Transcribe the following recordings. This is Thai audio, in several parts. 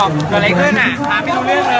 บอกเกิดอะไรขึ้นอะพาไม่รู้เรื่องเลย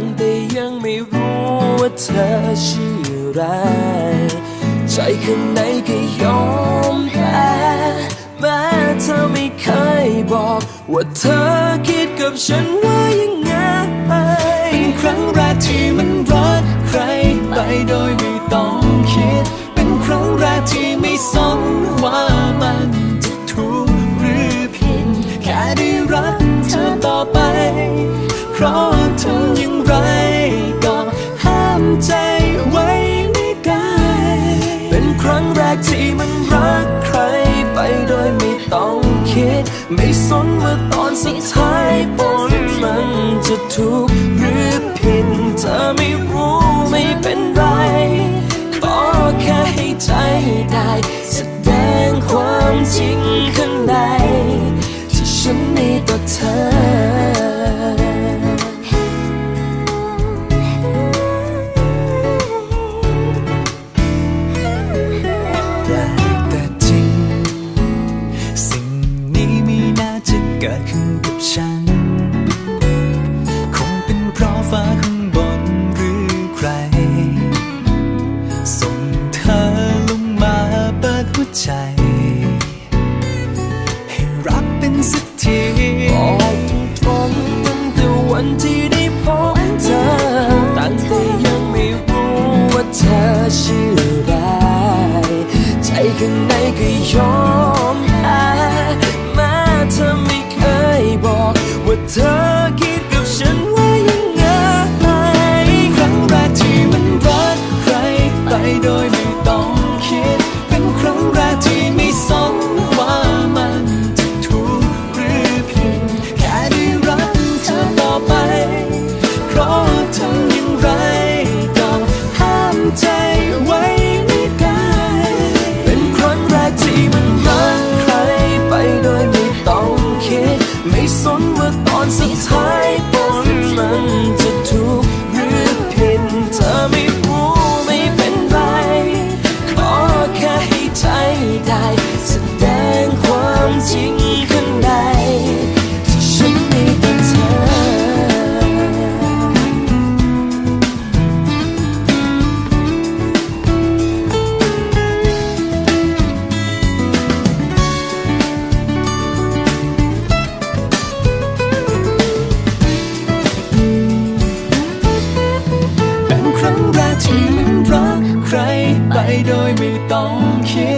งแต่ยังไม่รู้ว่าเธอชื่ออะไร ใจข้างในก็ยอมแพ้แม้เธอไม่เคยบอก ว่าเธอคิดกับฉันว่ายังไงเป็นครั้งแรกที่มันรักใครไปโดยไม่ต้อง ต้องคิด ไม่สนว่าตอนสุดท้ายผลมันจะถูกหรือผิดเธอไม่รู้ไม่เป็น สักทีบอกตรงตั้งแต่วันที่ได้พบเธอตั้งแต่ยังไม่รู้ว่าเธอชื่ออะไรใจข้างในก็ยอม ว่า ยไม่ต้องคิด